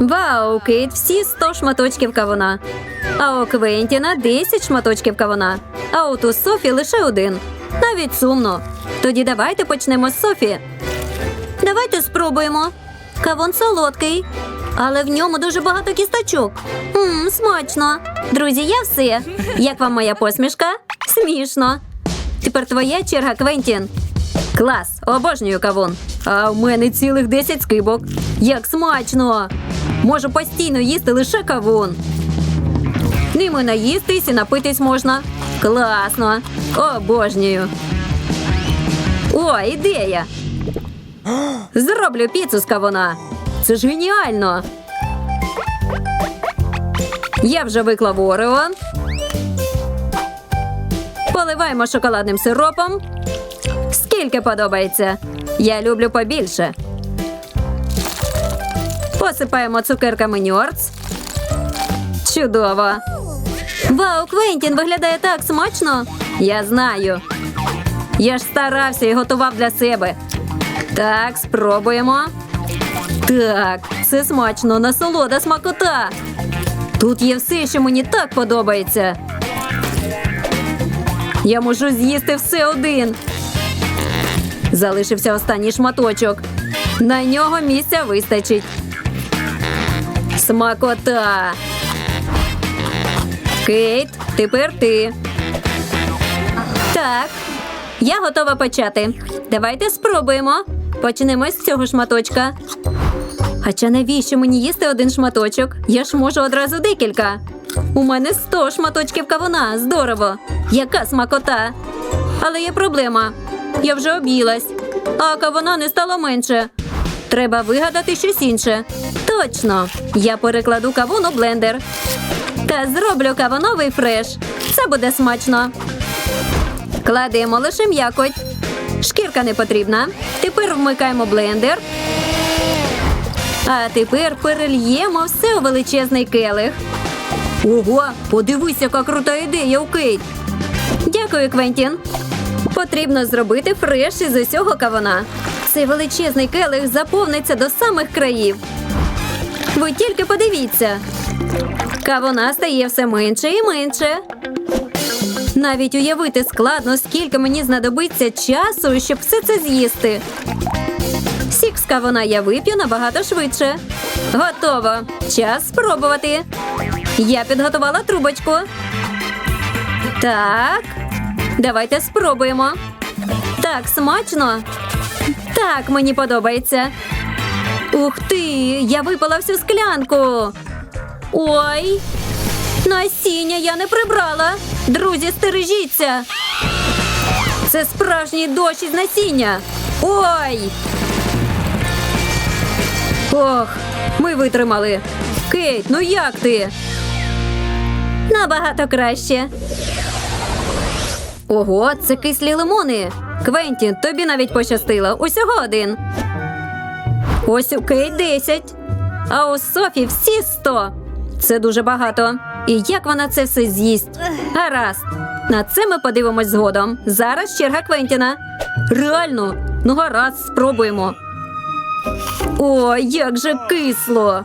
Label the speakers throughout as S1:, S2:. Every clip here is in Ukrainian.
S1: Вау, Кейт, всі 100 шматочків кавуна. А у Квентіна 10 шматочків кавуна. А от у Софі лише один. Навіть сумно. Тоді давайте почнемо з Софі. Давайте спробуємо. Кавун солодкий, але в ньому дуже багато кісточок. Мм, смачно. Друзі, я все. Як вам моя посмішка? Смішно. Тепер твоя черга, Квентін. Клас, обожнюю кавун. А в мене цілих 10 скибок. Як смачно! Можу постійно їсти лише кавун. Ними наїстись і напитись можна. Класно! Обожнюю. О, ідея! Зроблю піцу з кавуна. Це ж геніально. Я вже виклав орео. Поливаємо шоколадним сиропом. Скільки подобається. Я люблю побільше. Посипаємо цукерками ньорц. Чудово. Вау, Квентін виглядає так смачно. Я знаю. Я ж старався і готував для себе. Так, спробуємо. Так, це смачно, насолода смакота. Тут є все, що мені так подобається. Я можу з'їсти все один. Залишився останній шматочок. На нього місця вистачить. Смакота. Кейт, тепер ти. Так, я готова почати. Давайте спробуємо. Почнемо з цього шматочка. Хоча навіщо мені їсти один шматочок? Я ж можу одразу декілька. У мене 100 шматочків кавуна. Здорово. Яка смакота. Але є проблема. Я вже об'їлась, а кавуна не стало менше. Треба вигадати щось інше. Точно, я перекладу кавун у блендер. Та зроблю кавуновий фреш. Це буде смачно. Кладемо лише м'якоть. Шкірка не потрібна. Тепер вмикаємо блендер. А тепер перельємо все у величезний келих. Ого, подивись, яка крута ідея у Кейт. Дякую, Квентін. Потрібно зробити фреш із усього кавуна. Цей величезний келих заповниться до самих країв. Ви тільки подивіться. Кавуна стає все менше і менше. Навіть уявити складно, скільки мені знадобиться часу, щоб все це з'їсти. Сік з кавуна я вип'ю набагато швидше. Готово. Час спробувати. Я підготувала трубочку. Так. Давайте спробуємо. Так, смачно. Так, мені подобається. Ух ти! Я випила всю склянку. Ой. Насіння я не прибрала. Друзі, стережіться. Це справжній дощ із насіння. Ой. Ох, ми витримали. Кейт, ну як ти? Набагато краще. Ого, це кислі лимони. Квентін, тобі навіть пощастило. Усього один. Ось у Кейт 10. А у Софі всі 100. Це дуже багато. І як вона це все з'їсть? Гаразд. На це ми подивимось згодом. Зараз черга Квентіна. Реально, ну гаразд, спробуємо. О, як же кисло!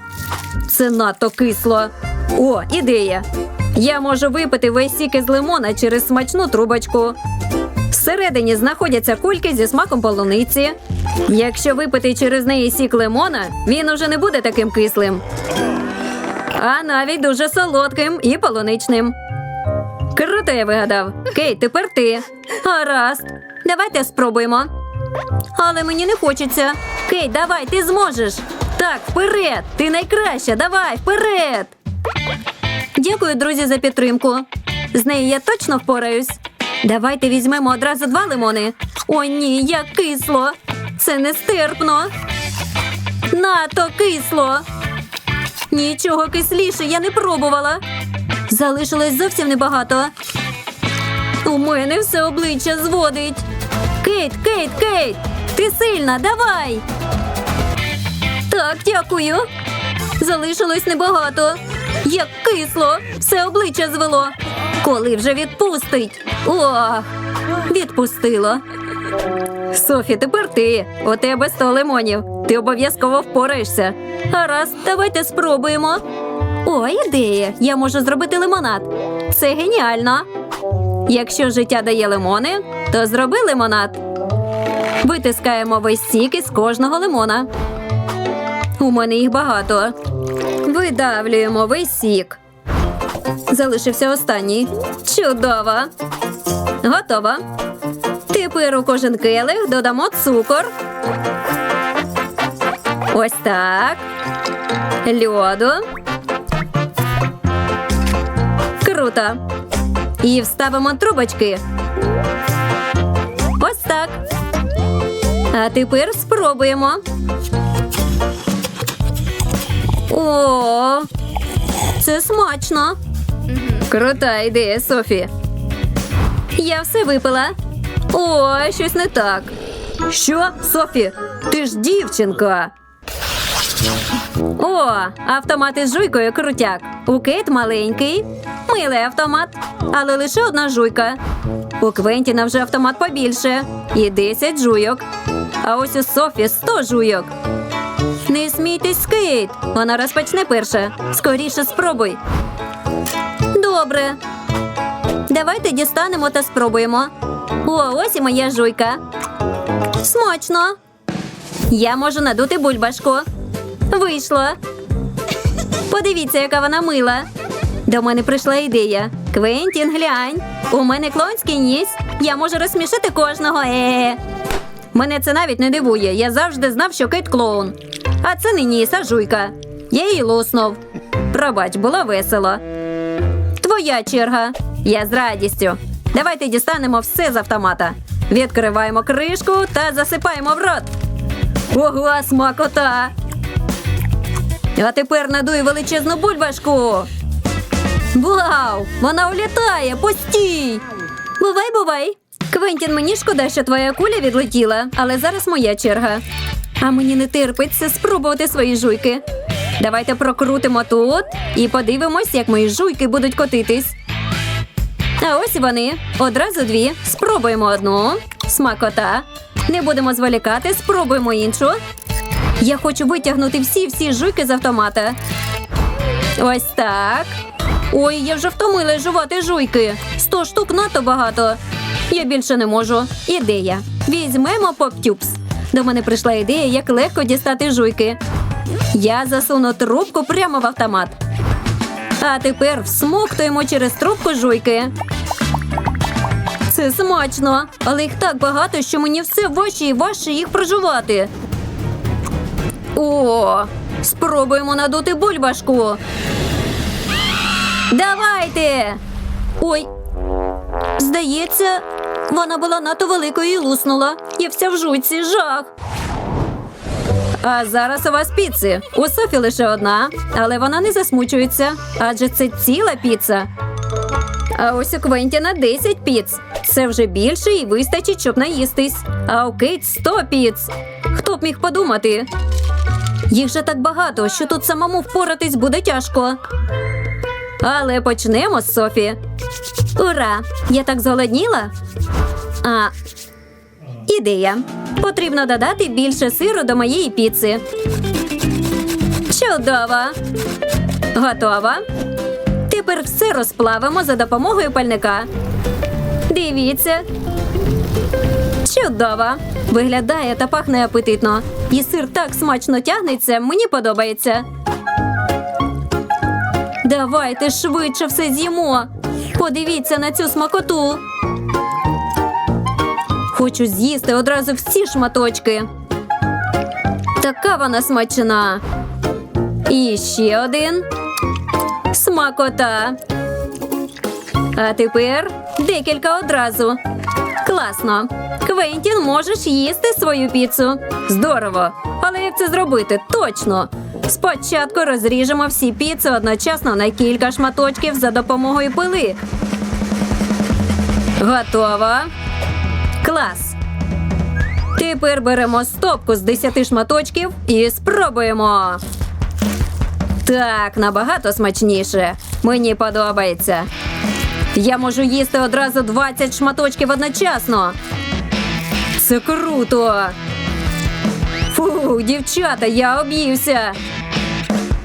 S1: Це надто кисло. О, ідея. Я можу випити весь сік із лимона через смачну трубочку. Всередині знаходяться кульки зі смаком полуниці. Якщо випити через неї сік лимона, він уже не буде таким кислим. А навіть дуже солодким і полуничним. Круто я вигадав. Кейт, тепер ти. Гаразд. Давайте спробуємо. Але мені не хочеться. Кейт, давай, ти зможеш. Так, вперед! Ти найкраща, давай, вперед! Дякую, друзі, за підтримку. З нею я точно впораюсь. Давайте візьмемо одразу два лимони. О, ні, як кисло. Це нестерпно. Нато кисло. Нічого кисліше я не пробувала. Залишилось зовсім небагато. У мене все обличчя зводить. Кейт, Кейт, Кейт! Ти сильна, давай! Так, дякую. Залишилось небагато. Як кисло, все обличчя звело. Коли вже відпустить? Ох, відпустило. Софі, тепер ти. У тебе 100 лимонів. Ти обов'язково впораєшся. Гаразд, давайте спробуємо. О, ідея! Я можу зробити лимонад. Це геніально. Якщо життя дає лимони, то зроби лимонад. Витискаємо весь сік із кожного лимона. У мене їх багато. Видавлюємо весь сік. Залишився останній. Чудово. Готово. Тепер у кожен келих додамо цукор. Ось так. Льоду. Круто. І вставимо трубочки. Ось так. А тепер спробуємо. О, це смачно. Крута ідея, Софі. Я все випила. О, щось не так. Що, Софі? Ти ж дівчинка. О, автомат із жуйкою крутяк. У Кейт маленький, милий автомат, але лише одна жуйка. У Квентіна вже автомат побільше і 10 жуйок. А ось у Софі 100 жуйок. Не смійтесь, Кейт. Вона розпочне перша. Скоріше спробуй. Добре. Давайте дістанемо та спробуємо. О, ось і моя жуйка. Смачно. Я можу надути бульбашку. Вийшло. Подивіться, яка вона мила. До мене прийшла ідея. Квентін, глянь. У мене клоунський ніс. Я можу розсмішити кожного. Е-е-е. Мене це навіть не дивує. Я завжди знав, що Кейт клоун. А це не ніс, а жуйка. Я її луснув. Пробач, було весело. Твоя черга. Я з радістю. Давайте дістанемо все з автомата. Відкриваємо кришку та засипаємо в рот. Ого, смакота! А тепер надуй величезну бульбашку. Вау! Вона улітає! Постій! Бувай, бувай! Квентін, мені шкода, що твоя куля відлетіла, але зараз моя черга. А мені не терпиться спробувати свої жуйки. Давайте прокрутимо тут і подивимось, як мої жуйки будуть котитись. А ось вони. Одразу дві. Спробуємо одну. Смакота. Не будемо зволікати, спробуємо іншу. Я хочу витягнути всі-всі жуйки з автомата. Ось так. Ой, я вже втомила жувати жуйки. Сто штук надто багато. Я більше не можу. Ідея. Візьмемо поптюпс. До мене прийшла ідея, як легко дістати жуйки. Я засуну трубку прямо в автомат. А тепер всмоктуємо через трубку жуйки. Це смачно, але їх так багато, що мені все важче і важче їх прожувати. О, спробуємо надути бульбашку. Давайте. Ой. Здається, вона була надто великою і луснула. Я вся в жуйці жах. А зараз у вас піци. У Софі лише одна, але вона не засмучується, адже це ціла піца. А ось у Квентіна 10 піц. Це вже більше і вистачить, щоб наїстись. А у Кейт 100 піц. Хто б міг подумати? Їх же так багато, що тут самому впоратись буде тяжко. Але почнемо з Софі. Ура! Я так зголодніла. А, ідея. Потрібно додати більше сиру до моєї піци. Чудово! Готово. Тепер все розплавимо за допомогою пальника. Дивіться. Чудово! Виглядає та пахне апетитно. І сир так смачно тягнеться, мені подобається. Давайте швидше все з'їмо. Подивіться на цю смакоту. Хочу з'їсти одразу всі шматочки. Така вона смачна. І ще один. Смакота. А тепер декілька одразу. Класно. Квентін, можеш їсти свою піцу. Здорово. Але як це зробити? Точно. Спочатку розріжемо всі піци одночасно на кілька шматочків за допомогою пили. Готово. Клас. Тепер беремо стопку з 10 шматочків і спробуємо. Так, набагато смачніше. Мені подобається. Я можу їсти одразу 20 шматочків одночасно. Це круто. Фу, дівчата, я об'ївся.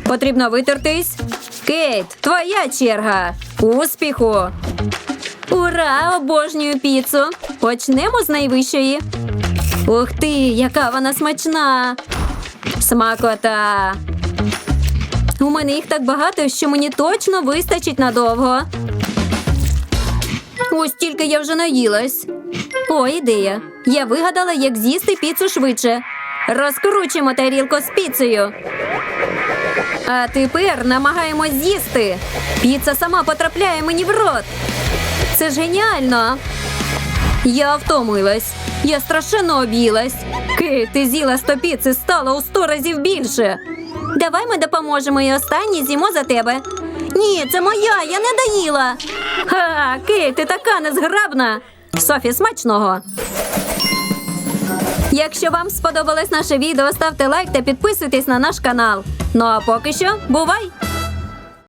S1: Потрібно витертись. Кейт, твоя черга. Успіху! Ура! Обожнюю піцу. Почнемо з найвищої. Ух ти, яка вона смачна! Смакота! У мене їх так багато, що мені точно вистачить надовго. Ось тільки я вже наїлась. О, ідея. Я вигадала, як з'їсти піцу швидше. Розкручуємо тарілку з піцею. А тепер намагаємось з'їсти. Піца сама потрапляє мені в рот. Це ж геніально. Я втомилась. Я страшенно об'їлась. Кейт, ти з'їла сто піци, стало у сто разів більше. Давай ми допоможемо і останній з'їмо за тебе. Ні, це моя, я не доїла. Ха, Кейт, ти така незграбна. Софі, смачного. Якщо вам сподобалось наше відео, ставте лайк та підписуйтесь на наш канал. Ну а поки що, бувай!